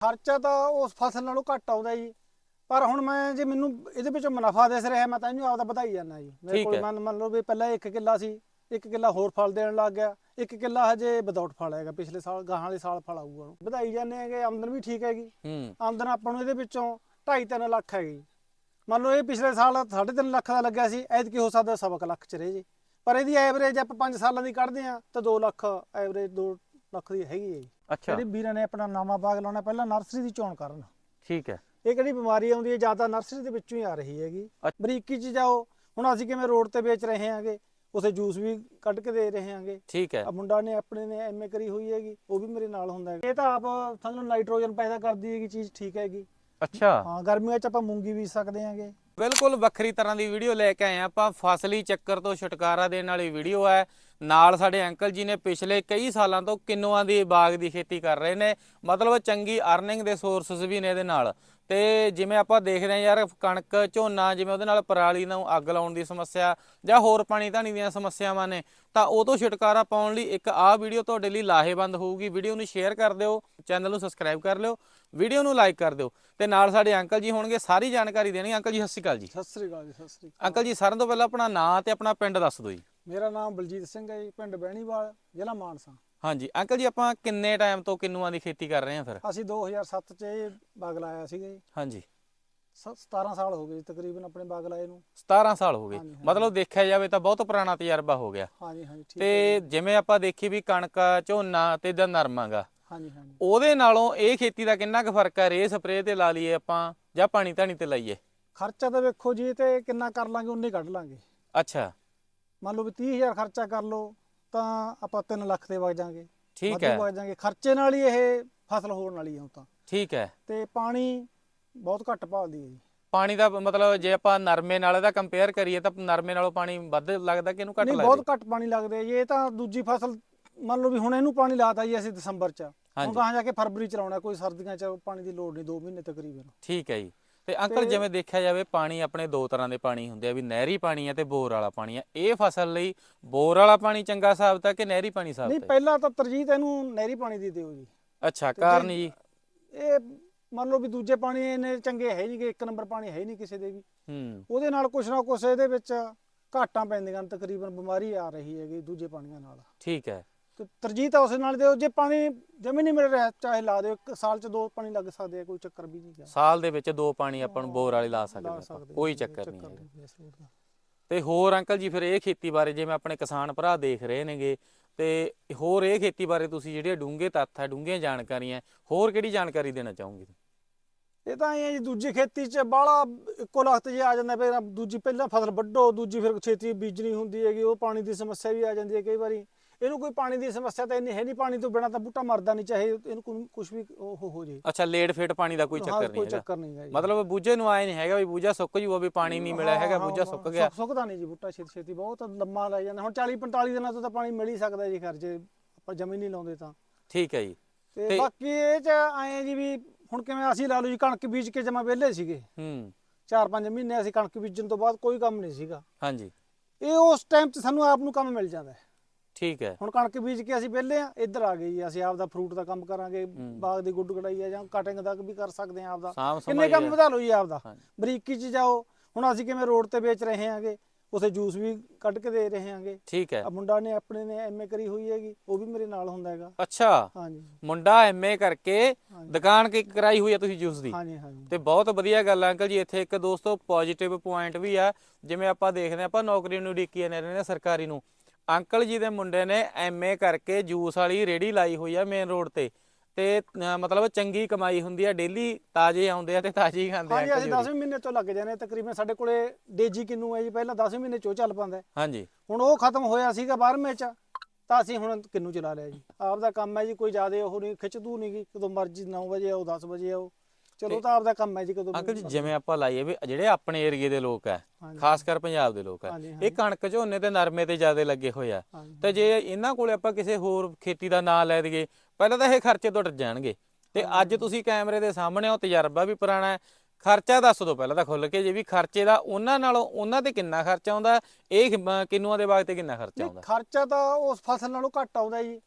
ਖਰਚਾ ਤਾਂ ਉਸ ਫਸਲ ਨਾਲੋਂ ਘੱਟ ਆਉਂਦਾ ਜੀ। ਪਰ ਹੁਣ ਮੈਂ ਜੇ ਮੈਨੂੰ ਇਹਦੇ ਵਿੱਚੋਂ ਮੁਨਾਫਾ ਦਿਸ ਰਿਹਾ ਮੈਂ ਤਾਂ ਇਹਨੂੰ ਆਪਦਾ ਵਧਾਈ ਜਾਂਦਾ ਜੀ। ਮੇਰੇ ਕੋਲ। ਮੰਨ ਮੰਨ ਲਓ ਵੀ ਪਹਿਲਾਂ 1 ਕਿੱਲਾ ਸੀ 1 ਕਿੱਲਾ ਹੋਰ ਫਲ ਦੇਣ ਲੱਗ ਗਿਆ। 1 ਕਿੱਲਾ ਹਜੇ ਵਿਦਆਊਟ ਫਲ ਹੈਗਾ ਪਿਛਲੇ ਸਾਲ ਗਾਹਾਂ ਵਾਲੇ ਸਾਲ ਫਲ ਆਊਗਾ ਉਹਨੂੰ। ਵਧਾਈ ਜਾਂਦੇ ਹੈਗੇ ਆਮਦਨ ਵੀ ਠੀਕ ਹੈਗੀ। ਆਮਦਨ ਆਪਾਂ ਨੂੰ ਇਹਦੇ ਵਿੱਚੋਂ 2.5-3 ਲੱਖ ਹੈਗੀ। ਮੰਨ ਲਓ ਇਹ ਪਿਛਲੇ ਸਾਲ 3.5 ਲੱਖ ਦਾ ਲੱਗਿਆ ਸੀ ਐਤਕੀ ਹੋ ਸਕਦਾ ਸਵਾ ਕੁ ਲੱਖ ਚ ਰਹੇ ਜੀ। ਪਰ ਇਹਦੀ ਐਵਰੇਜ ਆਪਾਂ 5 ਸਾਲਾਂ ਦੀ ਕੱਢਦੇ ਆ ਤਾਂ 2 ਲੱਖ ਐਵਰੇਜ 2 ਲੱਖ ਦੀ ਹੈਗੀ ਹੈ ਜੀ। ਅੱਛਾ। ਜਿਹੜੇ ਵੀਰਾਂ ਨੇ ਆਪਣਾ ਨਵਾਂ ਬਾਗ ਲਾਉਣਾ ਪਹਿਲਾਂ ਨਰਸਰੀ ਦੀ ਚੋਣ ਕਰਨ। ਠੀਕ ਹੈ। ਇਹ ਕਿਹੜੀ ਬਿਮਾਰੀ ਆਉਂਦੀ ਹੈ? ਜ਼ਿਆਦਾ ਨਰਸਰੀ ਦੇ ਵਿੱਚੋਂ ਹੀ ਆ ਰਹੀ ਹੈਗੀ। ਬਰੀਕੀ ਚ ਜਾਓ। ਹੁਣ ਅਸੀਂ ਕਿਵੇਂ ਰੋਡ ਤੇ ਵੇਚ ਰਹੇ ਹਾਂਗੇ? ਉਥੇ ਜੂਸ ਵੀ ਕੱਢ ਕੇ ਦੇ ਰਹੇ ਹਾਂਗੇ। ਠੀਕ ਹੈ। ਆ ਮੁੰਡਾ ਨੇ ਆਪਣੇ ਨੇ ਐਮਏ ਕਰੀ ਹੋਈ ਹੈਗੀ। ਉਹ ਵੀ ਮੇਰੇ ਨਾਲ ਹੁੰਦਾ ਹੈ ਇਹ ਤਾਂ ਆਪ ਸਾਨੂੰ ਨਾਈਟ੍ਰੋਜਨ ਪੈਦਾ ਕਰਦੀ ਹੈਗੀ ਚੀਜ਼ ਠੀਕ ਹੈਗੀ। ਅੱਛਾ। ਹਾਂ ਗਰਮੀਆਂ ਚ ਆਪਾਂ ਮੂੰਗੀ ਬੀਜ ਸਕਦੇ ਹਾਂਗੇ। ਬਿਲਕੁਲ ਵੱਖਰੀ ਤਰ੍ਹਾਂ ਦੀ ਵੀਡੀਓ ਲੈ ਕੇ ਆਏ ਆਪਾਂ। ਫਸਲੀ ਚੱਕਰ ਤੋਂ ਛੁਟਕਾਰਾ ਦੇਣ ਵਾਲੀ ਵੀਡੀਓ ਹੈ। ਨਾਲ ਸਾਡੇ ਅੰਕਲ ਜੀ ਨੇ ਪਿਛਲੇ ਕਈ ਸਾਲਾਂ ਤੋਂ ਕਿੰਨੂਆਂ ਦੀ ਬਾਗ ਦੀ ਖੇਤੀ ਕਰ ਰਹੇ ਨੇ ਮਤਲਬ ਚੰਗੀ ਅਰਨਿੰਗ ਦੇ ਸੋਰਸਸ ਵੀ ਨੇ ਇਹਦੇ ਨਾਲ। ਤੇ ਜਿਵੇਂ ਆਪਾਂ ਦੇਖਦੇ ਹਾਂ ਯਾਰ ਕਣਕ ਝੋਨਾ ਜਿਵੇਂ ਉਹਦੇ ਨਾਲ ਪਰਾਲੀ ਨੂੰ ਅੱਗ ਲਾਉਣ ਦੀ ਸਮੱਸਿਆ ਜਾਂ ਹੋਰ ਪਾਣੀ ਧਾਣੀ ਦੀਆਂ ਸਮੱਸਿਆਵਾਂ ਨੇ ਤਾਂ ਉਹ ਤੋਂ ਛੁਟਕਾਰਾ ਪਾਉਣ ਲਈ ਇੱਕ ਆਹ ਵੀਡੀਓ ਤੁਹਾਡੇ ਲਈ ਲਾਹੇਵੰਦ ਹੋਊਗੀ। ਵੀਡੀਓ ਨੂੰ ਸ਼ੇਅਰ ਕਰ ਦਿਓ ਚੈਨਲ ਨੂੰ ਸਬਸਕ੍ਰਾਈਬ ਕਰ ਲਿਓ ਵੀਡੀਓ ਨੂੰ ਲਾਈਕ ਕਰ ਦਿਓ। ਤੇ ਨਾਲ ਸਾਡੇ ਅੰਕਲ ਜੀ ਹੋਣਗੇ ਸਾਰੀ ਜਾਣਕਾਰੀ ਦੇਣੀ। ਅੰਕਲ ਜੀ ਸਤਿ ਸ਼੍ਰੀ ਅਕਾਲ ਜੀ। ਸਤਿ ਸ੍ਰੀ ਅਕਾਲ ਜੀ ਸਤਿ ਸ੍ਰੀ ਅਕਾਲ। ਅੰਕਲ ਜੀ ਸਾਰਿਆਂ ਤੋਂ ਪਹਿਲਾਂ ਆਪਣਾ ਨਾਂ ਤੇ ਆਪਣਾ ਪਿੰਡ ਦੱਸ ਦਿਓ ਜੀ। ਮੇਰਾ ਨਾਮ ਬਲਜੀਤ ਸਿੰਘ ਹੈ ਜੀ ਪਿੰਡ ਬਹਿਣੀਵਾਲ ਜ਼ਿਲ੍ਹਾ ਮਾਨਸਾ। ਹਾਂਜੀ ਅੰਕਲ ਜੀ ਆਪਾਂ ਕਿੰਨੇ ਟਾਈਮ ਤੋਂ ਕਿੰਨੂਆਂ ਦੀ ਖੇਤੀ ਕਰ ਰਹੇ ਹਾਂ ਫਿਰ? ਅਸੀਂ 2007 ਚ ਇਹ ਬਾਗ ਲਾਇਆ ਸੀਗਾ ਜੀ। ਹਾਂਜੀ। ਸ- 17 ਸਾਲ ਹੋ ਗਏ ਜੀ ਤਕਰੀਬਨ ਆਪਣੇ ਬਾਗ ਲਾਏ ਨੂੰ। 17 ਸਾਲ ਹੋ ਗਏ। ਹਾਂਜੀ, ਹਾਂਜੀ। ਮਤਲਬ ਦੇਖਿਆ ਜਾਵੇ ਤਾਂ ਬਹੁਤ ਪੁਰਾਣਾ ਤਜਰਬਾ ਹੋ ਗਿਆ। ਹਾਂਜੀ ਹਾਂਜੀ ਠੀਕ ਹੈ ਤੇ ਜਿਵੇਂ ਆਪਾਂ ਦੇਖੀ ਵੀ ਕਣਕ ਝੋਨਾ ਤੇ ਜਾਂ ਨਰਮਾਗਾ ਹਾਂਜੀ ਹਾਂਜੀ। ਉਹਦੇ ਨਾਲੋਂ ਇਹ ਖੇਤੀ ਦਾ ਕਿੰਨਾ ਕੁ ਫ਼ਰਕ ਹੈ? ਰੇ ਸਪਰੇਅ ਤੇ ਲਾ ਲਈਏ ਆਪਾਂ ਜਾਂ ਪਾਣੀ ਧਾਣੀ ਤੇ ਲਾਈਏ? ਖਰਚਾ ਤਾਂ ਵੇਖੋ ਜੀ ਤੇ ਕਿੰਨਾ ਕਰ ਲਾਂਗੇ ਉਨੇ ਕੱਢ ਲਾਂਗੇ। ਅੱਛਾ। ਮੰਨ ਲਓ ਵੀ 30000 ਖਰਚਾ ਕਰ ਲਓ ਤਾਂ ਆਪਾਂ 3 ਲੱਖ ਤੇ ਵਗ ਜਾਾਂਗੇ। ਠੀਕ ਹੈ। ਵਗ ਜਾਾਂਗੇ। ਖਰਚੇ ਨਾਲ ਹੀ ਇਹ ਫਸਲ ਹੋਣ ਵਾਲੀ ਹੈ ਉਹ ਤਾਂ। ਠੀਕ ਹੈ। ਤੇ ਪਾਣੀ ਬਹੁਤ ਘੱਟ ਭਾਲਦੀ ਹੈ ਜੀ। ਪਾਣੀ ਦਾ ਮਤਲਬ ਜੇ ਆਪਾਂ ਨਰਮੇ ਨਾਲ ਇਹਦਾ ਕੰਪੇਅਰ ਕਰੀਏ ਤਾਂ ਨਰਮੇ ਨਾਲੋਂ ਪਾਣੀ ਵੱਧ ਲੱਗਦਾ ਕਿ ਇਹਨੂੰ ਘੱਟ ਨਹੀਂ ਲੱਗਦਾ? ਬਹੁਤ ਘੱਟ ਪਾਣੀ ਲੱਗਦਾ ਜੀ। ਇਹ ਤਾਂ ਦੂਜੀ ਫਸਲ ਮੰਨ ਲਓ ਵੀ ਹੁਣ ਇਹਨੂੰ ਪਾਣੀ ਲਾਤਾ ਜੀ ਅਸੀਂ ਦਸੰਬਰ ਚ। ਹੁਣ। ਗਾਹਾਂ ਜਾ ਕੇ ਫਰਵਰੀ ਚ ਲਾਉਣਾ ਕੋਈ ਸਰਦੀਆਂ ਚ ਪਾਣੀ ਦੀ ਲੋੜ ਨਹੀਂ 2 ਮਹੀਨੇ ਤਕਰੀਬਨ। ਠੀਕ ਹੈ ਜੀ। ਤੇ ਅੰਕਲ ਜਿਵੇਂ ਦੇਖਿਆ ਜਾਵੇ ਪਾਣੀ ਆਪਣੇ ਦੋ ਤਰ੍ਹਾਂ ਦੇ ਪਾਣੀ ਹੁੰਦੇ ਆ ਵੀ ਨਹਿਰੀ ਪਾਣੀ ਹੈ ਤੇ ਬੋਰ ਵਾਲਾ ਪਾਣੀ ਹੈ ਇਹ ਫਸਲ ਲਈ ਬੋਰ ਵਾਲਾ ਪਾਣੀ ਚੰਗਾ ਸਾਬਤ ਹੈ ਕਿ ਨਹਿਰੀ ਪਾਣੀ ਨਹੀਂ ਸਾਬਤ ਹੈ ਪਹਿਲਾਂ ਤਾਂ ਤਰਜੀਹ ਤਾਂ ਇਹਨੂੰ ਨਹਿਰੀ ਪਾਣੀ ਦੀ ਦਿਓ ਜੀ। ਅੱਛਾ ਕਾਰਨ ਜੇ- ਇਹ ਮੰਨ ਲਓ ਵੀ ਦੂਜੇ ਪਾਣੀ ਇਹਨੇ ਚੰਗੇ ਹੈ ਨਹੀਂਗੇ ਇੱਕ ਨੰਬਰ ਪਾਣੀ ਹੈ ਨਹੀਂ ਕਿਸੇ ਦੇ ਵੀ। ਹੂੰ। ਉਹਦੇ ਨਾਲ ਕੁਛ ਨਾ ਕੁਛ ਇਹਦੇ ਵਿੱਚ ਘਾਟਾਂ ਪੈਂਦੀਆਂ ਤਕਰੀਬਨ ਬਿਮਾਰੀ ਆ ਰਹੀ ਹੈਗੀ ਦੂਜੇ ਪਾਣੀਆਂ ਨਾਲ। ਠੀਕ ਹੈ। ਤੇ ਤਰਜੀਹ ਤਾਂ ਉਸ ਨਾਲ ਦਿਓ ਜੇ ਪਾਣੀ ਜਮੀ ਨਹੀਂ ਮਿਲ ਰਿਹਾ ਚਾਹੇ ਲਾ ਦਿਓ ਇੱਕ ਸਾਲ ਚ ਦੋ ਪਾਣੀ ਲੱਗ ਸਕਦੇ ਆ ਕੋਈ ਚੱਕਰ ਵੀ ਨਹੀਂ ਗਾ ਸਾਲ ਦੇ ਵਿੱਚ ਦੋ ਪਾਣੀ ਆਪਾਂ ਨੂੰ ਬੋਰ ਵਾਲੇ ਲਾ ਸਕਦੇ ਲਾ ਆਪਾਂ ਸਕਦੇ ਕੋਈ ਚੱਕਰ ਨਹੀਂ ਹੈਗਾ। ਨਹੀਂ ਇਸ ਰੂਟ ਦਾ। ਤੇ ਹੋਰ ਅੰਕਲ ਜੀ ਫਿਰ ਇਹ ਖੇਤੀ ਬਾਰੇ ਜਿਵੇਂ ਆਪਣੇ ਕਿਸਾਨ ਭਰਾ ਦੇਖ ਰਹੇ ਨੇਗੇ ਤੇ ਹੋਰ ਇਹ ਖੇਤੀ ਬਾਰੇ ਤੁਸੀਂ ਜਿਹੜੀਆਂ ਡੂੰਘੇ ਤੱਥ ਹੈ ਡੂੰਘੀਆਂ ਜਾਣਕਾਰੀਆਂ ਹੋਰ ਕਿਹੜੀ ਜਾਣਕਾਰੀ ਦੇਣਾ ਚਾਹੋਗੇ? ਇਹ ਤਾਂ ਇਹ ਜੀ ਦੂਜੀ ਖੇਤੀ ਚ ਬਾਹਲਾ ਇੱਕੋ ਲਖਤ ਜੇ ਆ ਜਾਂਦਾ ਫਿਰ ਦੂਜੀ ਪਹਿਲਾਂ ਫਸਲ ਵੱਢੋ ਦੂਜੀ ਫਿਰ ਛੇਤੀ ਬੀਜਣੀ ਹੁੰਦੀ ਹੈਗੀ ਉਹ ਪਾਣੀ ਦੀ ਸਮੱਸਿਆ ਵੀ ਆ ਜਾਂਦੀ ਹੈ ਕਈ ਵਾਰੀ। ਇਹਨੂੰ ਕੋਈ ਪਾਣੀ ਦੀ ਸਮੱਸਿਆ ਤਾਂ ਇੰਨੀ ਹੈ ਨਹੀਂ ਪਾਣੀ ਤੋਂ ਬਿਨਾ ਤਾਂ ਬੂਟਾ ਮਰਦਾ ਨਹੀਂ ਚਾਹੇ ਇਹਨੂੰ ਕੁਝ ਵੀ ਉਹ ਹੋ ਜੇ। ਅੱਛਾ ਲੇਟ ਫੇਟ ਪਾਣੀ ਦਾ ਕੋਈ ਚੱਕਰ ਨਹੀਂ ਕੋਈ ਚੱਕਰ ਨਹੀਂ ਹੈਗਾ। ਮਤਲਬ ਬੂਝੇ ਨੂੰ ਆਏ ਨਹੀਂ ਹੈਗਾ ਵੀ ਬੂਝਾ ਸੁੱਕ ਜੂਗਾ ਵੀ ਪਾਣੀ ਨਹੀਂ ਮਿਲਿਆ ਹੈਗਾ ਬੂਝਾ ਸੁੱਕ ਗਿਆ। ਸੁੱਕ- ਸੁੱਕਦਾ ਨਹੀਂ ਜੀ ਬੂਟਾ ਛੇਤੀ ਛੇਤੀ ਬਹੁਤ ਲੰਮਾ ਲੈ ਜਾਂਦਾ। ਹੁਣ 40 45 ਦਿਨਾਂ ਤੋਂ ਤਾਂ ਪਾਣੀ ਮਿਲ ਹੀ ਸਕਦਾ ਜੀ ਖਰ ਜੇ ਆਪਾਂ ਜਮੀ ਨਹੀਂ ਲਾਉਂਦੇ ਤਾਂ। ਠੀਕ ਹੈ ਜੀ। ਤੇ ਤੇ- ਬਾਕੀ ਇਹ ਚ ਆਏ ਜੀ ਵੀ ਹੁਣ ਕਿਵੇਂ ਅਸੀਂ ਲਾ ਲਓ ਜੀ ਕਣਕ ਬੀਜ ਕੇ ਜਮਾ ਵਿਹਲੇ ਸੀਗੇ। ਹੂੰ। 4-5 ਮਹੀਨੇ ਅਸੀਂ ਕਣਕ ਬੀਜਣ ਤੋਂ ਬਾਅਦ ਕੋਈ ਕੰਮ ਨਹੀਂ ਸੀਗਾ। ਹਾਂਜੀ। ਇਹ ਉਸ ਟਾਈਮ 'ਚ ਸਾਨੂੰ ਆਪ ਨੂੰ ਕੰਮ ਮਿਲ ਜਾਂਦਾ ਹੈ। ਠੀਕ ਹੈ। ਹੁਣ ਕਣਕ ਬੀਜ ਕੇ ਅਸੀਂ ਵਿਹਲੇ ਆ ਇੱਧਰ ਆ ਗਏ ਜੀ ਅਸੀਂ ਆਪ ਦਾ ਫਰੂਟ ਦਾ ਕੰਮ ਕਰਾਂਗੇ ਬਾਗ ਦੀ ਗੁੱਡ ਕਢਾਈ ਆ ਜਾਂ ਕਟਿੰਗ ਦਾ ਵੀ ਕਰ ਸਕਦੇ ਆ ਆਪ ਦਾ ਸਾਂਭ ਕਿੰਨੇ ਕੰਮ। ਵਧਾ ਲਓ ਜੀ ਆਪ ਦਾ ਹਾਂਜੀ। ਬਰੀਕੀ 'ਚ ਜਾਓ। ਹੁਣ ਅਸੀਂ ਕਿਵੇਂ ਰੋਡ ਤੇ ਵੇਚ ਰਹੇ ਹਾਂਗੇ ਉਥੇ ਜੂਸ ਵੀ ਕੱਢ ਕੇ ਦੇ ਰਹੇ ਹਾਂਗੇ। ਠੀਕ ਹੈ। ਆ ਮੁੰਡਾ ਨੇ ਆਪਣੇ ਨੇ ਐਮਏ ਕਰੀ ਹੋਈ ਹੈਗੀ ਉਹ ਵੀ ਮੇਰੇ ਨਾਲ ਹੁੰਦਾ ਹੈਗਾ। ਅੱਛਾ। ਹਾਂਜੀ। ਮੁੰਡਾ ਐਮਏ ਕਰਕੇ। ਦੁਕਾਨ ਕੀ ਕਰਾਈ ਹੋਈ ਹੈ ਤੁਸੀਂ ਜੂਸ ਦੀ? ਹਾਂਜੀ ਹਾਂਜੀ। ਤੇ ਬਹੁਤ ਵਧੀਆ ਗੱਲ ਆ ਅੰਕਲ ਜੀ ਇੱਥੇ ਇੱਕ ਦੋਸਤੋ ਪੋਜ਼ਿਟਿਵ ਪੁਆਇੰਟ ਵੀ ਆ। ਜਿਵੇਂ ਆਪਾਂ ਦੇਖਦੇ ਆਪਾਂ ਨੌਕਰੀ ਨੂੰ ਰਹਿੰਦੇ ਹਾਂ ਸਰਕਾਰੀ ਨੂੰ। ਅੰਕਲ ਜੀ ਦੇ ਮੁੰਡੇ ਨੇ ਐਮਏ ਕਰਕੇ ਜੂਸ ਵਾਲੀ ਰੇੜੀ ਲਾਈ ਹੋਈ ਆ ਮੇਨ ਰੋਡ ਤੇ ਤੇ ਅਹ ਮਤਲਬ ਚੰਗੀ ਕਮਾਈ ਹੁੰਦੀ ਆ ਡੇਲੀ ਤਾਜ਼ੇ ਆਉਂਦੇ ਆ ਤੇ ਤਾਜ਼ੇ ਹੀ ਖਾਂਦੇ ਆ ਹਾਂਜੀ ਅੰਕਲ ਅਸੀਂ ਜੀ ਹੋਰੀ। 10ਵੇਂ ਮਹੀਨੇ ਤੋਂ ਲੱਗ ਜਾਣੇ ਤਕਰੀਬਨ ਸਾਡੇ ਕੋਲੇ ਡੇਜੀ ਕਿੰਨੂ ਹੈ ਜੀ ਪਹਿਲਾਂ 10ਵੇਂ ਮਹੀਨੇ ਚੋਂ ਚੱਲ ਪਾਉਂਦਾ ਹੈ। ਹਾਂਜੀ ਹੁਣ ਉਹ ਖਤਮ ਹੋਇਆ ਸੀਗਾ 12ਵੇਂ ਚ ਤਾਂ ਅਸੀਂ ਹੁਣ ਕਿੰਨੂ ਚਲਾ ਲਿਆ ਜੀ ਆਪ ਦਾ ਕੰਮ ਹੈ ਜੀ ਕੋਈ ਜ਼ਿਆਦਾ ਉਹ ਨਹੀਂ ਖਿੱਚਦੂ ਨਹੀਂ ਗੀ ਕਦੋਂ ਮਰਜ਼ੀ 9 ਵਜੇ ਆਓ 10 ਵਜੇ ਆਓ ਚਲੋ ਤੇ- ਤਾਂ ਆਪ ਦਾ ਕੰਮ ਹੈ ਜੀ ਕਦੋਂ ਅੰਕਲ ਜੀ ਜਿਵੇਂ ਆਪਾਂ ਲਾਈਏ ਵੀ ਜਿਹੜੇ ਆਪਣੇ ਏਰੀਏ ਦੇ ਲੋਕ ਆ। ਖਾਸ ਕਰ ਪੰਜਾਬ ਦੇ ਲੋਕ ਆ ਇਹ ਕਣਕ ਝੋਨੇ ਤੇ ਨਰਮੇ ਤੇ ਜ਼ਿਆਦਾ ਲੱਗੇ ਹੋਏ ਆ। ਤੇ ਜੇ ਇਹਨਾਂ ਕੋਲੇ ਆਪਾਂ ਕਿਸੇ ਹੋਰ ਖੇਤੀ ਦਾ ਨਾਂ ਲੈ ਦਈਏ ਪਹਿਲਾਂ ਤਾਂ ਇਹ ਖਰਚੇ ਤੋਂ ਜਾਣਗੇ। ਤੇ ਅੱਜ ਤੁਸੀਂ ਕੈਮਰੇ ਦੇ ਸਾਹਮਣੇ ਹੋ ਤਜਰਬਾ ਵੀ ਪੁਰਾਣਾ ਹੈ ਖਰਚਾ ਦੱਸ ਦਿਓ ਪਹਿਲਾਂ ਤਾਂ ਖੁੱਲ ਕੇ ਜੇ ਵੀ ਖਰਚੇ ਦਾ ਉਹਨਾਂ ਨਾਲੋਂ ਉਹਨਾਂ ਤੇ ਕਿੰਨਾ ਖਰਚਾ ਆਉਂਦਾ ਇਹ ਕਿੰਨੂਆਂ ਦੇ ਬਾਗ ਤੇ ਕਿੰਨਾ ਖਰਚਾ ਆਉਂਦਾ? ਖਰਚਾ ਤਾਂ ਉਸ ਫਸਲ ਨਾਲੋਂ ਘੱਟ ਆਉਂਦਾ ਜੀ।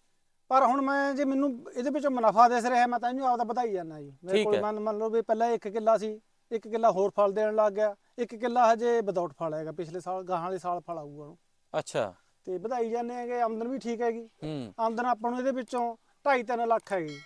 ਪਰ ਹੁਣ ਮੈਂ ਜੇ ਮੈਨੂੰ ਇਹਦੇ ਵਿੱਚੋਂ ਮੁਨਾਫਾ ਦਿਸ ਰਿਹਾ ਮੈਂ ਤਾਂ ਇਹਨੂੰ ਆਪਦਾ ਵਧਾਈ ਜਾਂਦਾ ਜੀ। ਮੇਰੇ ਕੋਲ। ਮੰਨ ਮੰਨ ਲਓ ਵੀ ਪਹਿਲਾਂ ਇੱਕ ਕਿੱਲਾ ਸੀ ਇੱਕ ਕਿੱਲਾ ਹੋਰ ਫਲ ਦੇਣ ਲੱਗ ਗਿਆ ਇੱਕ ਕਿੱਲਾ ਹਜੇ ਵਿਦਆਊਟ ਫਲ ਹੈਗਾ ਪਿਛਲੇ ਸਾਲ ਗਾਹਾਂ ਵਾਲੇ ਸਾਲ ਫਲ ਆਊਗਾ ਉਹਨੂੰ। ਅੱਛਾ। ਤੇ ਵਧਾਈ ਜਾਂਦੇ ਹੈਗੇ ਆਮਦਨ ਵੀ ਠੀਕ ਹੈਗੀ। ਹੂੰ। ਆਮਦਨ ਆਪਾਂ ਨੂੰ ਇਹਦੇ ਵਿੱਚੋਂ 2.5 ਲੱਖ ਹੈਗੀ।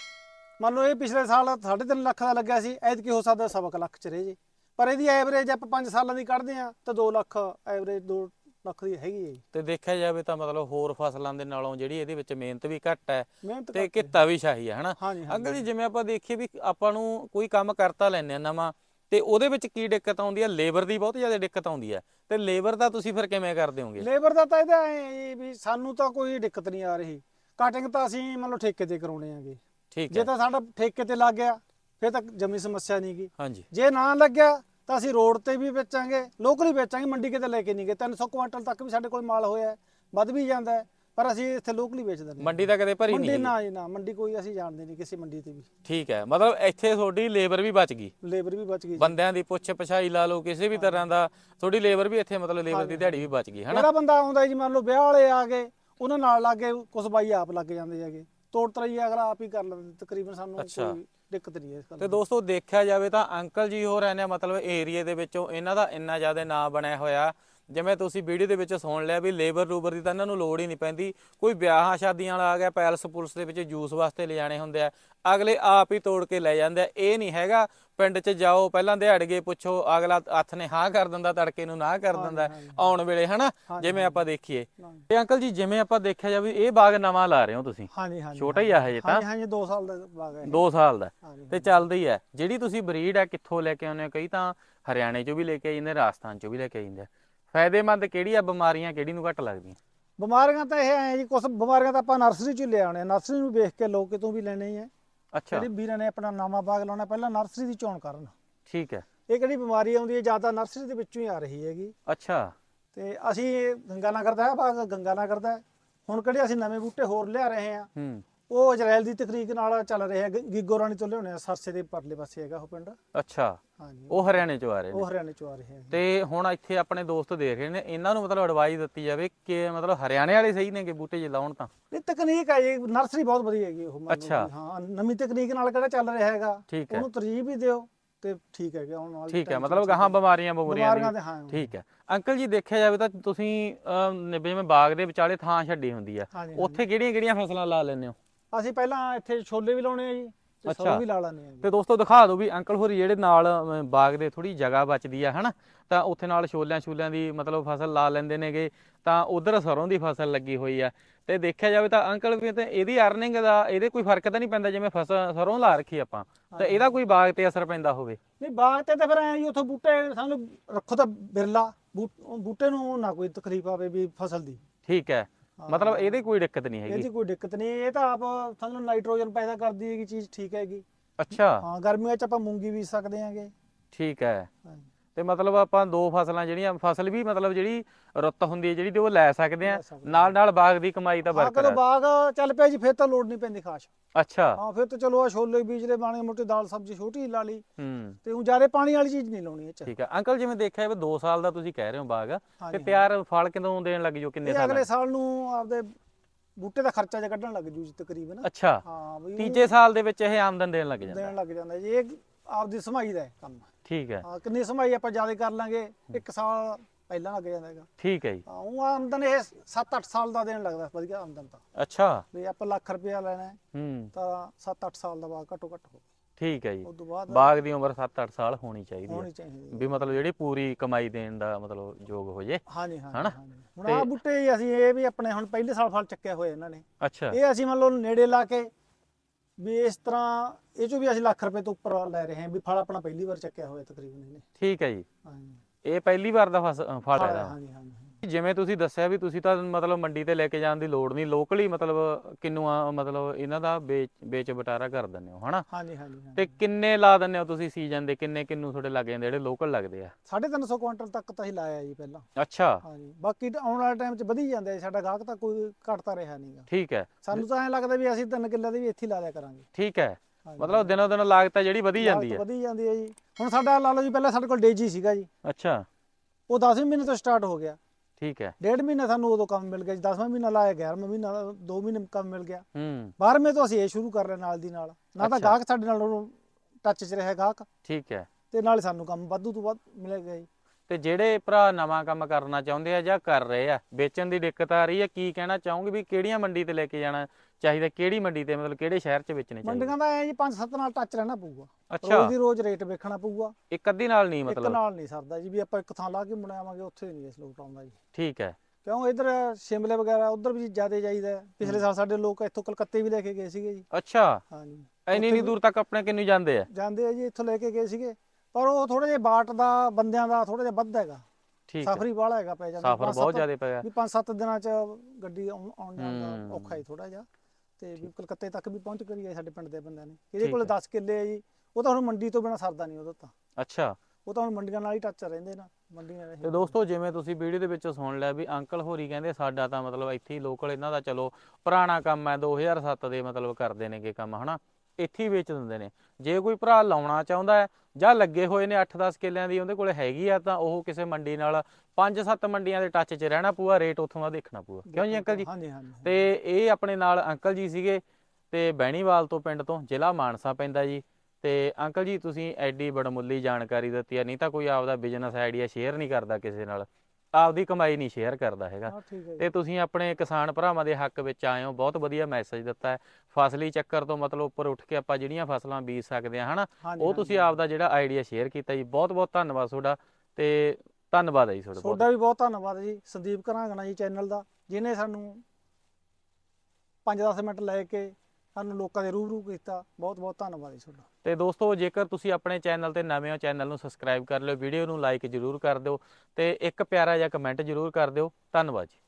ਮੰਨ ਲਓ ਇਹ ਪਿਛਲੇ ਸਾਲ 3.5 ਲੱਖ ਦਾ ਲੱਗਿਆ ਸੀ ਐਤਕੀ ਹੋ ਸਕਦਾ ਸਵਾ ਕੁ ਲੱਖ ਚ ਰਹੇ ਜੀ। ਪਰ ਇਹਦੀ ਐਵਰੇਜ ਆਪਾਂ 5 ਸਾਲਾਂ ਦੀ ਕੱਢਦੇ ਆ ਤਾਂ 2 ਲੱਖ ਐਵਰੇਜ 2 ਲੱਖ ਦੀ ਹੈਗੀ ਹੈ ਜੀ। ਤੇ ਦੇਖਿਆ ਜਾਵੇ ਤਾਂ ਮਤਲਬ ਹੋਰ ਫਸਲਾਂ ਦੇ ਨਾਲੋਂ ਜਿਹੜੀ ਇਹਦੇ ਵਿੱਚ ਮਿਹਨਤ ਵੀ ਘੱਟ ਹੈ ਮਿਹਨਤ ਤੇ ਕਰਕੇ। ਕਿੱਤਾ ਵੀ ਸ਼ਾਹੀ ਹੈ ਹਨਾ? ਹਾਂਜੀ ਹਾਂਜੀ ਅੰਕਲ ਜੀ ਜਿਵੇਂ ਆਪਾਂ ਦੇਖੀਏ ਵੀ ਆਪਾਂ ਨੂੰ ਕੋਈ ਕੰਮ ਕਰਤਾ ਲੈਂਦੇ ਆ ਨਵਾਂ ਤੇ ਉਹਦੇ ਵਿੱਚ ਕੀ ਦਿੱਕਤ ਆਉਂਦੀ ਹੈ? ਲੇਬਰ ਦੀ ਬਹੁਤ ਜ਼ਿਆਦਾ ਦਿੱਕਤ ਆਉਂਦੀ ਹੈ। ਤੇ ਲੇਬਰ ਦਾ ਤੁਸੀਂ ਫਿਰ ਕਿਵੇਂ ਕਰਦੇ ਹੋਗੇ ਲੇਬਰ ਦਾ ਤਾਂ ਇਹਦਾ ਐਂ ਜੀ ਵੀ ਸਾਨੂੰ ਤਾਂ ਕੋਈ ਦਿੱਕਤ ਨਹੀਂ ਆ ਰਹੀ। ਕਟਿੰਗ ਤਾਂ ਅਸੀਂ ਮੰਨ ਲਓ ਠੇਕੇ ਤੇ ਕਰਾਉਣੇ ਆਗੇ ਠੀਕ ਜੇ ਹੈ। ਤਾਂ ਸਾਡਾ ਠੇਕੇ ਤੇ ਲੱਗ ਗਿਆ ਫਿਰ ਤਾਂ ਜਮੀ ਸਮੱਸਿਆ ਨਹੀਂ ਗੀ ਹਾਂਜੀ। ਜੇ ਨਾ ਲੱਗਿਆ ਤਾਂ ਅਸੀਂ ਰੋਡ ਤੇ ਵੀ ਵੇਚਾਂਗੇ ਲੋਕਲ ਵੇਚਾਂਗੇ ਮੰਡੀ ਕਿਤੇ ਲੈ ਕੇ ਨਹੀਂ ਗਏ 300 ਕੁਆਂਟਲ ਤੱਕ ਵੀ ਸਾਡੇ ਕੋਲ ਮਾਲ ਹੋਇਆ ਵੱਧ ਵੀ ਜਾਂਦਾ ਪਰ ਅਸੀਂ ਇੱਥੇ ਲੋਕਲ ਹੀ ਵੇਚ ਦਿੰਦੇ ਹਾਂ। ਮੰਡੀ ਤਾਂ ਕਦੇ ਭਰੀ ਨਹੀਂ ਮੰਡੀ। ਨਾ ਜੀ ਨਾ ਮੰਡੀ ਕੋਈ ਅਸੀਂ ਜਾਣਦੇ ਨਹੀਂ ਕਿਸੇ ਮੰਡੀ ਤੇ ਵੀ ਠੀਕ ਹੈ ਮਤਲਬ ਇੱਥੇ ਤੁਹਾਡੀ ਲੇਬਰ ਵੀ ਬਚ ਗਈ ਲੇਬਰ ਵੀ ਬਚ ਗਈ। ਬੰਦਿਆਂ ਦੀ ਪੁੱਛ ਪਛਾਈ ਲਾ ਲਓ ਕਿਸੇ ਵੀ ਤਰ੍ਹਾਂ ਦਾ ਤੁਹਾਡੀ ਲੇਬਰ ਵੀ ਇੱਥੇ ਮਤਲਬ ਲੇਬਰ ਦੀ ਦਿਹਾੜੀ ਵੀ ਬਚ ਗਈ ਹਨਾ ਜਿਹੜਾ ਬੰਦਾ ਆਉਂਦਾ ਜੀ ਮੰਨ ਲਓ ਵਿਆਹ ਵਾਲੇ ਆ ਗਏ ਉਹਨਾਂ ਨਾਲ ਲੱਗੇ ਕੁਛ ਬਾਈ ਆਪ ਲੱਗ ਜਾਂਦੇ ਹੈਗੇ ਤੋੜ ਤਰਾਈ ਅਗਲਾ ਆਪ ਹੀ ਕਰ ਲੈਂਦੇ ਤਕਰੀਬਨ ਸਾਨੂੰ। ਕੋਈ ਦਿੱਕਤ ਨਹੀਂ ਹੈ ਇਸ ਗੱਲ ਤੇ। ਦੋਸਤੋ ਦੇਖਿਆ ਜਾਵੇ ਤਾਂ ਅੰਕਲ ਜੀ ਹੋ ਰਹੇ ਨੇ ਮਤਲਬ ਏਰੀਏ ਦੇ ਵਿੱਚੋਂ ਇਹਨਾਂ ਦਾ ਇੰਨਾ ਜ਼ਿਆਦਾ ਨਾਂ ਬਣਿਆ ਹੋਇਆ ਜਿਵੇਂ ਤੁਸੀਂ ਵੀਡੀਓ ਦੇ ਵਿੱਚ ਸੁਣ ਲਿਆ ਵੀ ਲੇਬਰ ਰੂਬਰ ਦੀ ਤਾਂ ਇਹਨਾਂ ਨੂੰ ਲੋੜ ਹੀ ਨਹੀਂ ਪੈਂਦੀ। ਕੋਈ ਵਿਆਹਾਂ ਸ਼ਾਦੀਆਂ ਵਾਲਾ ਆ ਗਿਆ ਪੈਲਸ ਪੁਲਸ ਦੇ ਵਿੱਚ ਜੂਸ ਵਾਸਤੇ ਲਿਜਾਣੇ ਹੁੰਦੇ ਆ। ਅਗਲੇ ਆਪ ਹੀ ਤੋੜ ਕੇ ਲੈ ਜਾਂਦੇ ਆ। ਇਹ ਨਹੀਂ ਹੈਗਾ ਪਿੰਡ 'ਚ ਜਾਓ ਪਹਿਲਾਂ ਦਿਹਾੜੀਏ ਪੁੱਛੋ ਅਗਲਾ ਹੱਥ ਨੇ ਹਾਂ ਕਰ ਦਿੰਦਾ ਤੜਕੇ ਨੂੰ ਨਾ ਕਰ ਦਿੰਦਾ। ਆਉਣ ਵੇਲੇ ਹਨਾ? ਜਿਵੇਂ ਆਪਾਂ ਦੇਖੀਏ। ਤੇ ਅੰਕਲ ਜੀ ਜਿਵੇਂ ਆਪਾਂ ਦੇਖਿਆ ਜਾਵੇ ਇਹ ਬਾਗ ਨਵਾਂ ਲਾ ਰਹੇ ਹੋ ਤੁਸੀਂ? ਹਾਂਜੀ ਹਾਂਜੀ ਛੋਟਾ ਹੀ ਆ ਹਜੇ ਤਾਂ। ਹਾਂਜੀ ਹਾਂਜੀ 2 ਸਾਲ ਦਾ ਬਾਗ ਹੈ। 2 ਸਾਲ ਦਾ। ਤੇ ਚੱਲਦੀ ਹੈ ਜਿਹੜੀ ਤੁਸੀਂ ਬਰੀਡ ਹੈ ਕਿੱਥੋਂ ਲੈ ਕੇ ਆਉਂਦੇ ਹੋ? ਕਈ ਤਾਂ ਹਰਿਆਣੇ ਚੋਂ ਵੀ ਲੈ ਕੇ ਆਈਂਦੇ ਰਾਜਸਥਾਨ ਚੋਂ ਵੀ ਲੈ ਕੇ ਆਈਂਦੇ ਆ। ਫਾਇਦੇਮੰਦ ਕਿਹੜੀ ਆ ਬਿਮਾਰੀਆਂ ਕਿਹੜੀ ਨੂੰ ਘੱਟ ਲੱਗਦੀਆਂ? ਬਿਮਾਰੀਆਂ ਤਾਂ ਇਹ ਐ ਜੀ ਕੁਝ ਬਿਮਾਰੀਆਂ ਤਾਂ ਆਪਾਂ ਨਰਸਰੀ ਚ ਹੀ ਲੈ ਆਉਣੇ ਨਰਸਰੀ ਨੂੰ ਵੇਖ ਕੇ ਲੋਕ ਕਿਤੋਂ ਵੀ ਲੈਣੇ ਹੀ ਅੱਛਾ। ਜਿਹੜੀ ਵੀਰਾਂ ਨੇ ਆਪਣਾ ਨਵਾਂ ਬਾਗ ਲਾਉਣਾ ਪਹਿਲਾਂ ਨਰਸਰੀ ਦੀ ਚੋਣ ਕਰਨ। ਠੀਕ ਹੈ। ਇਹ ਕਿਹੜੀ ਬਿਮਾਰੀ ਆਉਂਦੀ ਹੈ? ਜ਼ਿਆਦਾ ਨਰਸਰੀ ਦੇ ਵਿੱਚੋਂ ਹੀ ਆ ਰਹੀ ਹੈਗੀ। ਅੱਛਾ। ਤੇ ਅਸੀਂ ਗੰਗਾ ਨਗਰ ਦਾ ਹੈ ਬਾਗ ਗੰਗਾ ਨਗਰ ਦਾ ਹੈ। ਹੁਣ ਕਿਹੜੇ ਅਸੀਂ ਨਵੇਂ ਬੂਟੇ ਹੋਰ ਲਿਆ ਰਹੇ ਆ ਹੂੰ। ਉਹ ਇਜ਼ਰਾਈਲ ਦੀ ਤਕਨੀਕ ਨਾਲ ਚੱਲ ਰਿਹਾ ਹੈ ਗਿੱਗੋ ਰਾਣੀ ਤੋਂ ਲਿਆਉਣੇ ਆ ਸਰਸੇ ਦੇ ਪਰਲੇ ਪਾਸੇ ਹੈਗਾ ਉਹ ਪਿੰਡ। ਅੱਛਾ। ਹਾਂਜੀ। ਉਹ ਹਰਿਆਣੇ ਚੋਂ ਆ ਰਹੇ ਉਹ ਨੇ ਹਰਿਆਣੇ ਚੋਂ ਆ ਰਹੇ ਹੈ ਤੇ ਹੁਣ ਇੱਥੇ ਆਪਣੇ ਦੋਸਤ ਦੇਖ ਰਹੇ ਨੇ ਇਹਨਾਂ ਨੂੰ ਮਤਲਬ ਐਡਵਾਈਸ ਦਿੱਤੀ ਜਾਵੇ ਕਿ ਮਤਲਬ ਹਰਿਆਣੇ ਵਾਲੇ ਸਹੀ ਨੇ ਕਿ ਬੂਟੇ ਜੇ ਲਾਉਣ ਤਾਂ? ਇਹ ਤਕਨੀਕ ਹੈ ਜੀ ਨਰਸਰੀ ਬਹੁਤ ਵਧੀਆ ਹੈਗੀ ਉਹ ਮੰਨ ਲਓ ਅੱਛਾ। ਵੀ, ਹਾਂ ਨਵੀਂ ਤਕਨੀਕ ਨਾਲ ਕਿਹੜਾ ਚੱਲ ਰਿਹਾ ਹੈਗਾ। ਠੀਕ ਹੈ। ਉਹਨੂੰ ਤਰਜੀਹ ਵੀ ਦਿਓ ਤੇ ਠੀਕ ਹੈਗਾ ਹੁਣ ਨਾਲ ਠੀਕ ਹੈ ਮਤਲਬ ਗਾਹਾਂ ਬਿਮਾਰੀਆਂ ਬਿਮਾਰੀਆਂ ਬਿਮਾਰੀਆਂ ਦੀ ਦੇ ਹਾਂ। ਠੀਕ ਹੈ। ਅੰਕਲ ਜੀ ਦੇਖਿਆ ਜਾਵੇ ਤਾਂ ਤੁਸੀਂ ਅਮ, ਜਿਵੇਂ ਬਾਗ ਦੇ ਵਿਚਾਲੇ ਥਾਂ ਛੱਡੀ ਹੁੰਦੀ ਆ ਹਾਂਜੀ, ਉੱਥੇ ਕਿਹੜੀਆਂ ਕਿਹੜੀਆਂ ਫਸਲਾਂ ਲਾ ਲੈਂਦੇ ਹੋ? ਅਸੀਂ ਪਹਿਲਾਂ ਇੱਥੇ ਛੋਲੇ ਵੀ ਲਾਉਣੇ ਆ ਜੀ ਤੇ ਅੱਛਾ। ਸਰੋਂ ਵੀ ਲਾ ਲੈਂਦੇ ਆ ਜੀ। ਤੇ ਦੋਸਤੋ ਦਿਖਾ ਦਿਓ ਵੀ ਅੰਕਲ ਹੋਰੀ ਜਿਹੜੇ ਨਾਲ ਅਮ, ਬਾਗ ਦੇ ਥੋੜੀ ਜਗ੍ਹਾ ਬਚਦੀ ਆ ਹਨਾ? ਤਾਂ ਉੱਥੇ ਨਾਲ ਛੋਲਿਆਂ ਛੂਲਿਆਂ ਦੀ ਮਤਲਬ ਫਸਲ ਲਾ ਲੈਂਦੇ ਨੇਗੇ ਤਾਂ ਉਧਰ ਸਰੋਂ ਦੀ ਫਸਲ ਲੱਗੀ ਹੋਈ ਆ। ਤੇ ਦੇਖਿਆ ਜਾਵੇ ਤਾਂ ਅੰਕਲ ਵੀ ਤੇ ਇਹਦੀ ਅਰਨਿੰਗ ਦਾ ਇਹਦੇ ਕੋਈ ਫ਼ਰਕ ਤਾਂ ਨਹੀਂ ਪੈਂਦਾ ਜਿਵੇਂ ਫਸਲ ਸਰੋਂ ਲਾ ਰੱਖੀ ਆਪਾਂ। ਤਾਂ ਇਹਦਾ ਕੋਈ ਬਾਗ ਤੇ ਅਸਰ ਪੈਂਦਾ ਹੋਵੇ? ਨਹੀਂ ਬਾਗ ਤੇ ਤਾਂ ਫਿਰ ਐ ਜੀ ਉੱਥੋਂ ਬੂਟੇ ਸਾਨੂੰ ਰੱਖੋ ਤਾਂ ਬਿਰਲਾ ਬੂ- ਉਹ ਬੂਟੇ ਨੂੰ ਨਾ ਕੋਈ ਤਕਲੀਫ ਆਵੇ ਵੀ ਫਸਲ ਦੀ। ਠੀਕ ਹੈ। ਮਤਲਬ ਇਹਦੀ ਕੋਈ ਦਿੱਕਤ ਨਹੀਂ ਹੈਗੀ। ਇਹਦੀ ਕੋਈ ਦਿੱਕਤ ਨਹੀਂ ਇਹ ਤਾਂ ਆਪ ਸਾਨੂੰ ਨਾਈਟ੍ਰੋਜਨ ਪੈਦਾ ਕਰਦੀ ਹੈਗੀ ਚੀਜ਼ ਠੀਕ ਹੈਗੀ। ਅੱਛਾ। ਹਾਂ ਗਰਮੀਆਂ 'ਚ ਆਪਾਂ ਮੂੰਗੀ ਬੀਜ ਸਕਦੇ ਹਾਂਗੇ। ਠੀਕ ਹੈ। ਹਾਂਜੀ। ਤੇ ਮਤਲਬ ਆਪਾਂ ਦੋ ਫਸਲਾਂ ਜਿਹੜੀਆਂ ਫਸਲ ਵੀ ਮਤਲਬ ਜਿਹੜੀ ਰੁੱਤ ਹੁੰਦੀ ਹੈ ਜਿਹੜੀ ਉਹ ਲੈ ਸਕਦੇ ਆ ਨਾਲ ਨਾਲ ਬਾਗ ਦੀ ਕਮਾਈ ਤਾਂ ਹਾਂ ਕਦੋਂ ਬਰਕਰਾਰ ਬਾਗ ਚੱਲ ਪਿਆ ਜੀ ਫਿਰ ਤਾਂ ਲੋੜ ਨਹੀਂ ਪੈਂਦੀ ਖਾਸ। ਅੱਛਾ। ਹਾਂ ਫਿਰ ਤਾਂ ਚਲੋ ਆ ਛੋਲੇ ਬੀਜ ਲੈ ਬਾਣੇ ਮੋਟੇ ਦਾਲ ਸਬਜ਼ੀ ਛੋਟੀ ਲਾ ਲਈ। ਹੂੰ। ਤੇ ਉਹ ਜ਼ਿਆਦਾ ਪਾਣੀ ਵਾਲੀ ਚੀਜ਼ ਨਹੀਂ ਲਾਉਣੀ ਚ। ਠੀਕ ਹੈ ਅੰਕਲ ਜਿਵੇਂ ਦੇਖਿਆ ਵੀ 2 ਸਾਲ ਦਾ ਤੁਸੀਂ ਕਹਿ ਰਹੇ ਹੋ ਬਾਗ ਤੇ ਤਿਆਰ ਫਲ ਕਿਦੋਂ ਦੇਣ ਲੱਗ ਜੋ ਕਿੰਨੇ ਸਾਲਾਂ ਅਗਲੇ ਸਾਲ ਨੂੰ ਆਪਦੇ ਬੂਟੇ ਦਾ ਖਰਚਾ ਜਿਹਾ ਕੱਢਣ ਲੱਗ ਜੂ ਜੀ ਤਕਰੀਬਨ। ਅੱਛਾ। ਹਾਂ ਤੀਜੇ ਸਾਲ ਦੇ ਵਿੱਚ ਇਹ ਆਮਦਨ ਦੇਣ ਲੱਗ ਜਾਂਦਾ। ਦੇਣ ਲੱਗ ਜਾਂਦਾ ਜੀ। ਇਹ ਆਪਦੀ ਸਮਾਈ ਦਾ ਹੈ ਕੰਮ ਠੀਕ ਹੈ। ਹਾਂ ਕਿੰਨੀ ਸਮਾਈ ਆਪਾਂ ਜ਼ਿਆਦਾ ਕਰ ਲਾਂਗੇ ਇੱਕ ਸਾਲ ਪਹਿਲਾਂ ਲੱਗ ਜਾਂਦਾ ਹੈਗਾ। ਠੀਕ ਹੈ ਜੀ। ਹਾਂ ਉਹ ਆਮਦਨ ਇਹ 7-8 ਸਾਲ ਦਾ ਦੇਣ ਲੱਗਦਾ ਵਧੀਆ ਆਮਦਨ ਤਾਂ। ਅੱਛਾ। ਵੀ ਆਪਾਂ ਲੱਖ ਰੁਪਇਆ ਲੈਣਾ ਹੈ ਹੂੰ। ਤਾਂ 7-8 ਸਾਲ ਦਾ ਬਾਅਦ ਘੱਟੋ ਘੱਟ ਹੋ ਠੀਕ ਹੈ ਜੀ। ਉਸ ਤੋਂ ਬਾਅਦ ਬਾਗ ਦੀ ਉਮਰ 7-8 ਸਾਲ ਹੋਣੀ ਚਾਹੀਦੀ ਹੋਣੀ ਹੈ ਚਾਹੀਦੀ ਹੈ। ਵੀ ਮਤਲਬ ਜਿਹੜੀ ਪੂਰੀ ਕਮਾਈ ਦੇਣ ਦਾ ਮਤਲਬ ਯੋਗ ਹੋ ਜੇ। ਹਾਂਜੀ ਹਾਂਜੀ ਹਨਾ? ਹੁਣ ਆ ਬੂਟੇ ਹੀ ਅਸੀਂ ਇਹ ਵੀ ਆਪਣੇ ਹੁਣ ਪਹਿਲੇ ਸਾਲ ਫਲ ਚੱਕਿਆ ਹੋਇਆ ਇਹਨਾਂ ਨੇ। ਅੱਛਾ। ਇਹ ਅਸੀਂ ਮੰਨ ਲਓ ਨੇੜੇ ਲਾ ਕੇ ਵੀ ਇਸ ਤਰ੍ਹਾਂ ਇਹ ਚੋਂ ਵੀ ਅਸੀਂ ਲੱਖ ਰੁਪਏ ਤੋਂ ਉੱਪਰ ਲੈ ਰਹੇ ਹਾਂ ਵੀ ਫਲ ਆਪਣਾ ਪਹਿਲੀ ਵਾਰ ਚੱਕਿਆ ਹੋਇਆ ਤਕਰੀਬਨ ਇਹਨੇ। ਠੀਕ ਹੈ ਜੀ। ਹਾਂਜੀ। ਇਹ ਪਹਿਲੀ ਵਾਰ ਦਾ ਫਸ- ਫਲ ਹੈ ਇਹਦਾ। ਹਾਂਜੀ ਹਾਂਜੀ। ਜਿਵੇਂ ਤੁਸੀਂ ਦੱਸਿਆ ਵੀ ਤੁਸੀਂ ਤਾਂ ਮਤਲਬ ਮੰਡੀ ਤੇ ਲੈ ਕੇ ਜਾਣ ਦੀ ਲੋੜ ਨਹੀਂ ਲੋਕਲੀ ਮਤਲਬ ਕਿੰਨੂਆਂ ਮਤਲਬ ਇਹਨਾਂ ਦਾ ਵੇਚ ਵੇਚ ਬਟਾਰਾ ਕਰ ਦਿੰਦੇ ਹੋ ਹਨਾ? ਹਾਂਜੀ ਹਾਂਜੀ ਹਾਂਜੀ। ਤੇ ਕਿੰਨੇ ਲਾ ਦਿੰਦੇ ਹੋ ਤੁਸੀਂ ਸੀਜ਼ਨ ਦੇ? ਕਿੰਨੇ ਕਿੰਨੂ ਤੁਹਾਡੇ ਲੱਗ ਜਾਂਦੇ ਜਿਹੜੇ ਲੋਕਲ ਲੱਗਦੇ ਆ? 350 ਕੁਇੰਟਲ ਤੱਕ ਤਾਂ ਅਸੀਂ ਲਾਇਆ ਜੀ ਪਹਿਲਾਂ। ਅੱਛਾ। ਹਾਂਜੀ ਬਾਕੀ ਤਾਂ ਆਉਣ ਵਾਲੇ ਟਾਈਮ 'ਚ ਵਧੀ ਜਾਂਦਾ ਜੀ ਸਾਡਾ ਗਾਹਕ ਤਾਂ ਕੋਈ ਘਟਦਾ ਰਿਹਾ ਨਹੀਂਗਾ ਠੀਕ ਹੈ। ਸਾਨੂੰ ਤਾਂ ਐਂ ਲੱਗਦਾ ਵੀ ਅਸੀਂ ਤਿੰਨ ਕਿੱਲੇ ਦੇ ਵੀ ਇੱਥੇ ਹੀ ਲਾ ਲਿਆ ਕਰਾਂਗੇ। ਠੀਕ ਹੈ। ਹਾਂਜੀ। ਮਤਲਬ ਦਿਨੋਂ ਦਿਨ ਲਾਗਤ ਜਿਹੜੀ ਵਧੀ ਜਾਂਦੀ ਲਾਗਤ ਹੈ। ਵਧੀ ਜਾਂਦੀ ਹੈ ਜੀ। ਹੁਣ ਸਾਡਾ ਲਾ ਲਓ ਜੀ ਪਹਿਲਾਂ ਸਾਡੇ ਕੋਲ ਡੇਜੀ ਸੀਗਾ ਜੀ। ਅੱਛਾ। ਉਹ 10ਵੇਂ ਮਹੀਨੇ ਤੋਂ ਸਟਾਰਟ ਹੋ ਗਿਆ। ਠੀਕ ਹੈ। ਡੇਢ ਮਹੀਨਾ ਸਾਨੂੰ ਉਦੋਂ ਕੰਮ ਮਿਲ ਗਿਆ ਜੀ 10ਵਾਂ ਮਹੀਨਾ ਲਾਇਆ 11ਵਾਂ ਮਹੀਨਾ 2 ਮਹੀਨੇ ਕੰਮ ਮਿਲ ਗਿਆ। ਹੂੰ। 12ਵੇਂ ਤੋਂ ਅਸੀਂ ਇਹ ਸ਼ੁਰੂ ਕਰ ਲਿਆ ਨਾਲ ਦੀ ਨਾਲ। ਨਾ ਤਾਂ। ਗਾਹਕ ਸਾਡੇ ਨਾਲ ਟੱਚ 'ਚ ਰਿਹਾ ਗਾਹਕ। ਠੀਕ ਹੈ। ਤੇ ਨਾਲੇ ਸਾਨੂੰ ਕੰਮ ਵਾਧੂ ਤੋਂ ਵੱਧ ਮਿਲੇਗਾ ਜੀ। ਤੇ ਜਿਹੜੇ ਭਰਾ ਨਵਾਂ ਕੰਮ ਕਰਨਾ ਚਾਹੁੰਦੇ ਆ ਜਾਂ ਕਰ ਰਹੇ ਆ ਵੇਚਣ ਦੀ ਦਿੱਕਤ ਆ ਰਹੀ ਹੈ ਕੀ ਕਹਿਣਾ ਚਾਹੋਗੇ ਵੀ ਕਿਹੜੀਆਂ ਮੰਡੀ ਤੇ ਲੈ ਕੇ ਜਾਣਾ ਚਾਹੀਦਾ ਕਿਹੜੀ ਮੰਡੀ ਤੇ ਮਤਲਬ ਕਿਹੜੇ ਸ਼ਹਿਰ 'ਚ ਵੇਚਣੇ ਚਾਹੀਦੇ? ਮੰਡੀਆਂ ਦਾ ਐ ਜੀ 5-7 ਨਾਲ ਟੱਚ ਰਹਿਣਾ ਪਊਗਾ। ਅੱਛਾ। ਰੋਜ਼ ਦੀ ਰੋਜ਼ ਰੇਟ ਵੇਖਣਾ ਪਊਗਾ। ਇੱਕ ਅੱਧੀ ਨਾਲ ਨਹੀਂ ਇੱਕ ਮਤਲਬ? ਨਾਲ ਨਹੀਂ ਸਰਦਾ ਜੀ ਵੀ ਆਪਾਂ ਇੱਕ ਥਾਂ ਲਾ ਕੇ ਮੁੜਾਵਾਂਗੇ ਉੱਥੇ ਨਹੀਂ ਇਸ ਲੋਟ ਆਉਂਦਾ ਜੀ। ਠੀਕ ਹੈ। ਕਿਉਂ ਇਧਰ ਸ਼ਿਮਲੇ ਵਗੈਰਾ ਉਧਰ ਵੀ ਜ਼ਿਆਦਾ ਜਾਈਦਾ ਹੈ। ਪਿਛਲੇ ਸਾਲ ਸਾਡੇ ਲੋਕ ਇੱਥੋਂ ਕਲਕੱਤੇ ਵੀ ਲੈ ਕੇ ਗਏ ਸੀਗੇ ਜੀ। ਅੱਛਾ। ਹਾਂਜੀ। ਇੰਨੀ ਨਹੀਂ ਦੂਰ ਤੱਕ ਆਪਣੇ ਕਿੰਨੂੰ ਜਾਂਦੇ ਆ? ਜਾਂਦੇ ਆ ਜੀ ਇੱਥੋਂ ਲੈ ਕੇ ਗਏ ਸੀਗੇ। ਪਰ ਉਹ ਥੋੜਾ ਜਿਹਾ ਬਾਟ ਦਾ ਬੰਦਿਆਂ ਦਾ ਥੋੜਾ ਜਿਹਾ ਵੱਧ ਹੈਗਾ। ਠੀਕ ਹੈ। ਸਫਰੀ ਵਾਲਾ ਹੈਗਾ ਪੈ ਜਾਂਦਾ। ਸਫ਼ਰ ਪੰਜ ਬਹੁਤ ਸੱਤ- ਜ਼ਿਆਦਾ ਪਿਆ ਵੀ 5-7 ਦਿਨਾਂ ਚ ਗੱਡੀ ਆਉਣ ਆਉਣ ਜਾਣ ਹੂੰ। ਦਾ ਔਖਾ ਹੀ ਥੋੜਾ ਜਿਹਾ। ਤੇ ਵੀ ਕਲਕੱਤੇ ਤੱਕ ਵੀ ਪਹੁੰਚ ਕਰੀ ਆਏ ਸਾਡੇ ਪਿੰਡ ਦੇ ਬੰਦਿਆਂ ਨੇ। ਇਹਦੇ ਠੀਕ ਕੋਲ ਹੈ। 10 ਕਿੱਲੇ ਆ ਜੀ। ਉਹ ਤਾਂ ਹੁਣ ਮੰਡੀ ਤੋਂ ਬਿਨਾ ਸਰਦਾ ਨਹੀਂ ਉਹਦਾ ਤਾਂ। ਅੱਛਾ। ਉਹ ਤਾਂ ਹੁਣ ਮੰਡੀਆਂ ਨਾਲ ਹੀ ਟੱਚ ਰਹਿੰਦੇ ਨਾ। ਮੰਡੀਆਂ ਤੇ ਦੋਸਤੋ ਜਿਵੇਂ ਤੁਸੀਂ ਵੀਡੀਓ ਦੇ ਵਿੱਚ ਸੁਣ ਲਿਆ ਵੀ ਅੰਕਲ ਹੋਰੀ ਕਹਿੰਦੇ ਸਾਡਾ ਤਾਂ ਮਤਲਬ ਇੱਥੇ ਹੀ ਲੋਕਲ ਇਹਨਾਂ ਦਾ ਚਲੋ ਪੁਰਾਣਾ ਕੰਮ ਹੈ 2007 ਦੇ ਮਤਲਬ ਕਰਦੇ ਨੇਗੇ ਕੰਮ ਹਨਾ? ਇੱਥੇ ਹੀ ਵੇਚ ਦਿੰਦੇ ਨੇ। ਜੇ ਕੋਈ ਭਰਾ ਲਾਉਣਾ ਚਾਹੁੰਦਾ ਹੈ ਜਾਂ ਲੱਗੇ ਹੋਏ ਨੇ 8-10 ਕਿੱਲਿਆਂ ਦੀ ਉਹਦੇ ਕੋਲ ਹੈਗੀ ਆ ਤਾਂ ਉਹ ਕਿਸੇ ਮੰਡੀ ਨਾਲ 5-7 ਮੰਡੀਆਂ ਦੇ ਟੱਚ 'ਚ ਰਹਿਣਾ ਪਊਗਾ ਰੇਟ ਉੱਥੋਂ ਦਾ ਦੇਖਣਾ ਪਊਗਾ। ਕਿਉਂ ਜੀ ਅੰਕਲ ਜੀ? ਹਾਂਜੀ ਹਾਂਜੀ ਤੇ ਇਹ ਆਪਣੇ ਨਾਲ ਅੰਕਲ ਜੀ ਸੀਗੇ ਤੇ ਬੈਣੀਵਾਲ ਤੋਂ ਪਿੰਡ ਤੋਂ ਜ਼ਿਲ੍ਹਾ ਮਾਨਸਾ ਪੈਂਦਾ ਜੀ। ਤੇ ਅੰਕਲ ਜੀ ਤੁਸੀਂ ਐਡੀ ਬੜਮੁੱਲੀ ਜਾਣਕਾਰੀ ਦਿੱਤੀ ਆ ਨਹੀਂ ਤਾਂ ਕੋਈ ਆਪਦਾ ਬਿਜ਼ਨਸ ਆਈਡੀਆ ਸ਼ੇਅਰ ਨਹੀਂ ਕਰਦਾ ਕਿਸੇ ਨਾਲ। ਆਪਦੀ ਕਮਾਈ ਨਹੀਂ ਸ਼ੇਅਰ ਕਰਦਾ ਹੈਗਾ। ਤੇ ਤੁਸੀਂ ਆਪਣੇ ਕਿਸਾਨ ਭਰਾਵਾਂ ਦੇ ਹੱਕ ਵਿੱਚ ਆਏ ਹੋ ਬਹੁਤ ਵਧੀਆ ਮੈਸੇਜ ਦਿੱਤਾ ਹੈ। ਫਸਲੀ ਚੱਕਰ ਤੋਂ ਮਤਲਬ ਉੱਪਰ ਉੱਠ ਕੇ ਆਪਾਂ ਜਿਹੜੀਆਂ ਫਸਲਾਂ ਬੀਜ ਸਕਦੇ ਹਾਂ ਹਨਾ? ਉਹ ਤੁਸੀਂ ਆਪਦਾ ਜਿਹੜਾ ਆਈਡੀਆ ਸ਼ੇਅਰ ਕੀਤਾ ਜੀ। ਬਹੁਤ ਬਹੁਤ ਧੰਨਵਾਦ ਤੁਹਾਡਾ ਤੇ ਧੰਨਵਾਦ ਹੈ ਜੀ ਤੁਹਾਡਾ। ਤੁਹਾਡਾ ਵੀ ਬਹੁਤ ਧੰਨਵਾਦ ਜੀ। ਸੰਦੀਪ ਕਰਾਂਗਣਾ ਜੀ ਚੈਨਲ ਦਾ ਜਿਨੇ ਸਾਨੂੰ 5-10 ਮਿੰਟ ਲੈ ਕੇ ਸਾਨੂੰ ਲੋਕਾਂ ਦੇ ਰੂਬਰੂ ਕੀਤਾ। ਬਹੁਤ ਬਹੁਤ ਧੰਨਵਾਦ ਜੀ ਤੁਹਾਡਾ। ਤੇ ਦੋਸਤੋ ਜੇਕਰ ਤੁਸੀਂ ਆਪਣੇ ਚੈਨਲ ਤੇ ਨਵੇਂ ਹੋ ਚੈਨਲ ਨੂੰ ਸਬਸਕ੍ਰਾਈਬ ਕਰ ਲਿਓ ਵੀਡੀਓ ਨੂੰ ਲਾਈਕ ਜਰੂਰ ਕਰ ਦਿਓ ਤੇ ਇੱਕ ਪਿਆਰਾ ਜਿਹਾ ਕਮੈਂਟ ਜਰੂਰ ਕਰ ਦਿਓ। ਧੰਨਵਾਦ ਜੀ।